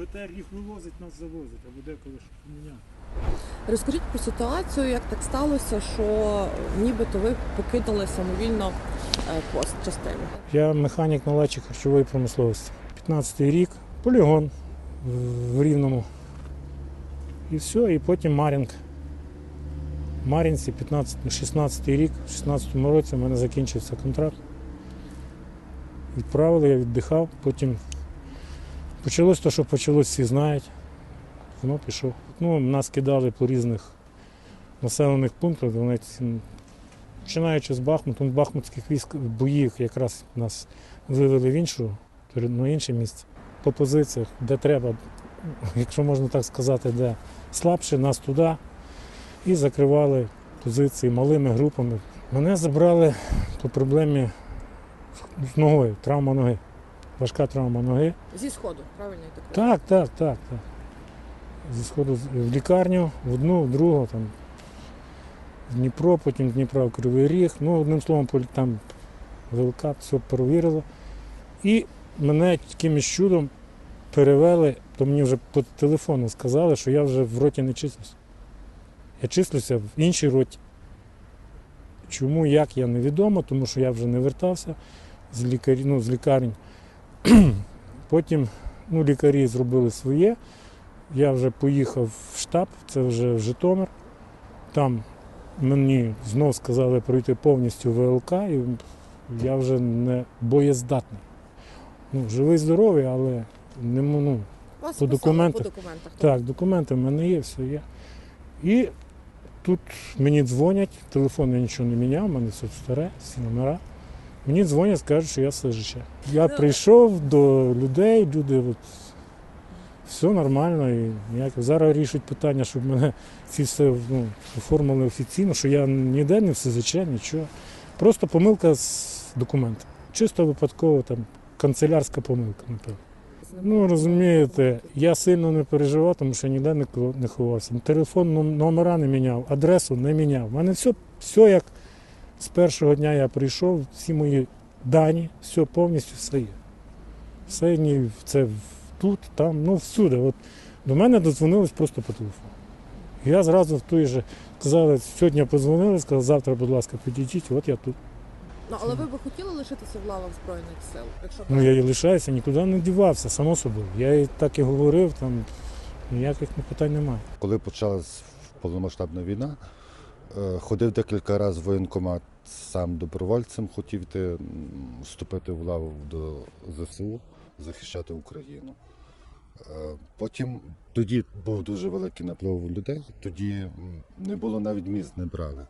БТР їх вивозить, нас завозить, або деколи ж міняти. Розкажіть про ситуацію, як так сталося, що нібито ви покидали самовільно е, пост частину. Я механік наладчик харчової промисловості. 15-й рік, полігон в- Рівному. І все, і потім Мар'їнг. В Мар'їнці 15, 16 рік, в 16-му році в мене закінчився контракт. Відправили, я віддихав, потім почалось те, що почалось, всі знають. Воно пішов. Ну, нас кидали по різних населених пунктах, починаючи з Бахмутом, Бахмутських військ боїв якраз нас вивели в іншу, на інше місце. По позиціях, де треба, якщо можна так сказати, де слабше, нас туди і закривали позиції малими групами. Мене забрали по проблемі з ногою, травма ноги. Важка травма ноги. Зі сходу, правильно я так розумію? Так, так, так, так. Зі сходу в лікарню, в одну, в другу, там, в Дніпро, потім з Дніпра в Кривий Ріг. Ну, одним словом, там ВЛК все перевірило. І мене якимось чудом перевели, то мені вже по телефону сказали, що я вже в роті не числюся. Я числюся в іншій роті. Чому, як, я невідомо, тому що я вже не вертався з, лікарі, ну, з лікарень. Потім ну, лікарі зробили своє. Я вже поїхав в штаб, це вже в Житомир. Там мені знов сказали пройти повністю ВЛК, і я вже не боєздатний. Ну, живий, здоровий, але не ну, Вас По документах. По документах. так, документи в мене є, все є. І тут мені дзвонять, телефон я нічого не міняв, у мене все старе, всі номера. Мені дзвонять, кажуть, що я СЖЧ. Я Ну, прийшов до людей, люди от, все нормально. І ніяк. Зараз рішуть питання, щоб мене ці все ну, оформили офіційно, що я ніде не в СЗЧ, нічого. Просто помилка з документами. Чисто випадково там канцелярська помилка, напевно. Ну розумієте, я сильно не переживав, тому що ніде не ховався. Телефон номера не міняв, адресу не міняв. У мене все, все як з першого дня я прийшов, всі мої дані, все повністю все є. Все ні, це тут, там, ну всюди. От до мене додзвонились просто по телефону. Я зразу в той же сказали, сьогодні подзвонили, сказали, завтра, будь ласка, підійдіть, от я тут. Ну, але ви би хотіли лишитися в лавах Збройних сил? Якщо Ну я і лишаюся, нікуди не дівався, само собою. Я і так і говорив, там ніяких питань немає. Коли почалась повномасштабна війна, ходив декілька разів в воєнкомат сам добровольцем, хотів йти, вступити в лаву до ЗСУ, захищати Україну. Е, Потім тоді був дуже великий наплив людей, тоді не було навіть міст, не брали.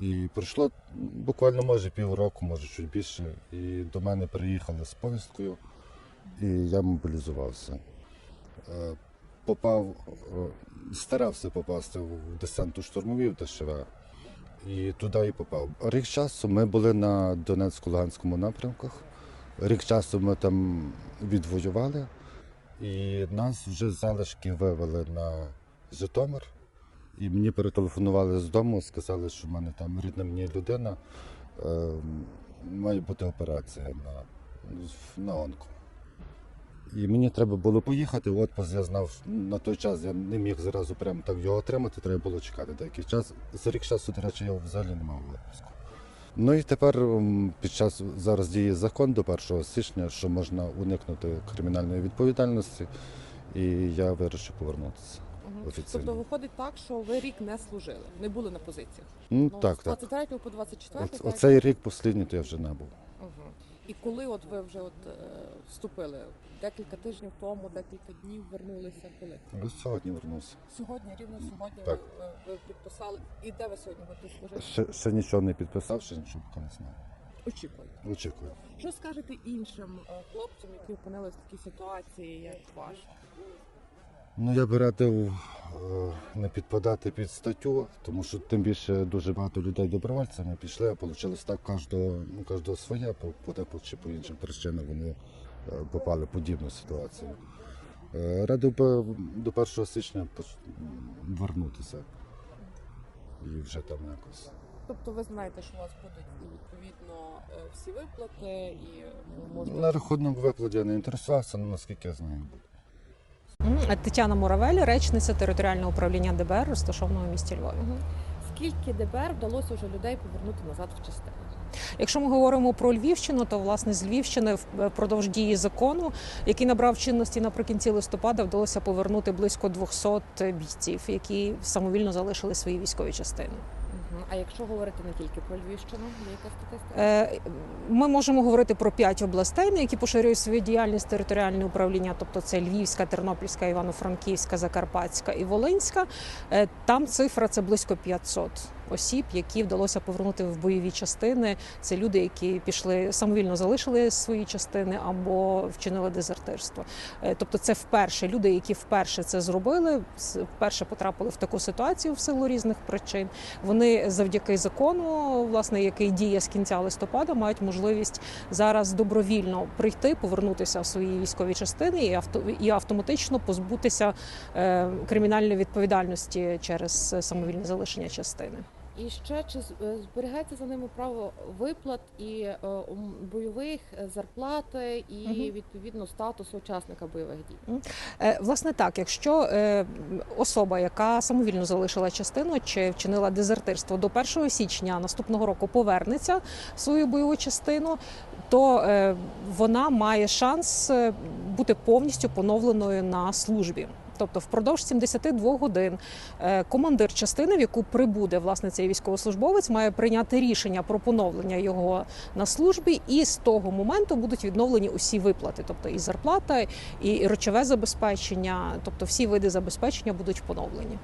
І пройшло буквально може півроку, може чуть більше. І до мене приїхали з повісткою, і я мобілізувався. Попав, е, старався попасти в десанту штурмовів ДШВ. І туди і попав. Рік часу ми були на Донецько-Луганському напрямках. Рік часу ми там відвоювали, і нас вже залишки вивели на Житомир. І мені перетелефонували з дому, сказали, що в мене там рідна мені людина, е, має бути операція на, на онко. І мені треба було поїхати. Отпуск я знав на той час, я не міг зразу прямо так його отримати, треба було чекати деякий час. За рік часу, до речі, я взагалі не мав відпуску. Ну і тепер під час зараз діє закон до 1 січня, що можна уникнути кримінальної відповідальності, і я вирішив повернутися. Офіційно. Тобто виходить так, що ви рік не служили, не були на позиціях. Ну Ну, так, з так. 23 по 24. От, так? оцей рік останній, то я вже не був. І коли от ви вже от е, вступили декілька тижнів тому, декілька днів вернулися, коли Ось сьогодні вернувся. сьогодні, рівно сьогодні Так. ви, ви, ви підписали. І де ви сьогодні будете служити? Ще, ще нічого не підписав, ще нічого поки не знаю. Очікую. Очікую. Що скажете іншим е, хлопцям, які опинилися в такій ситуації, як ваш? Ну, я би радив е, не підпадати під статтю, тому що тим більше дуже багато людей добровольцями пішли, а вийшло так, кожного, ну, кожного своє, по, те, чи по іншим причинам вони е, попали в подібну ситуацію. Е, Радив би до 1 січня поч- вернутися і вже там якось. Тобто ви знаєте, що у вас будуть відповідно всі виплати і можна На рахунок виплат я не інтересувався, але наскільки я знаю, буде. Мгм. Тетяна Муравель, речниця територіального управління ДБР, розташованого в місті Львові. Скільки ДБР вдалося вже людей повернути назад в частину? Якщо ми говоримо про Львівщину, то власне з Львівщини впродовж дії закону, який набрав чинності наприкінці листопада, вдалося повернути близько 200 бійців, які самовільно залишили свої військові частини. А якщо говорити не тільки про Львівщину, є яка статистика? Е, Ми можемо говорити про п'ять областей, на які поширюють свою діяльність територіальне управління, тобто це Львівська, Тернопільська, Івано-Франківська, Закарпатська і Волинська. Е, Там цифра це близько 500 осіб, які вдалося повернути в бойові частини. Це люди, які пішли самовільно залишили свої частини або вчинили дезертирство. Е, Тобто, це вперше люди, які вперше це зробили, вперше потрапили в таку ситуацію в силу різних причин. Вони завдяки закону, власне, який діє з кінця листопада, мають можливість зараз добровільно прийти, повернутися в свої військові частини і авто і автоматично позбутися е, кримінальної відповідальності через самовільне залишення частини. І ще чи е, зберігається за ними право виплат і е, бойових е, зарплати і Мгм. відповідно статусу учасника бойових дій? Е, Власне, так, якщо е, особа, яка самовільно залишила частину чи вчинила дезертирство до 1 січня наступного року повернеться в свою бойову частину, то е, вона має шанс бути повністю поновленою на службі. Тобто впродовж 72 годин е, командир частини, в яку прибуде власне цей військовослужбовець, має прийняти рішення про поновлення його на службі, і з того моменту будуть відновлені усі виплати, тобто і зарплата, і речове забезпечення, тобто всі види забезпечення будуть поновлені.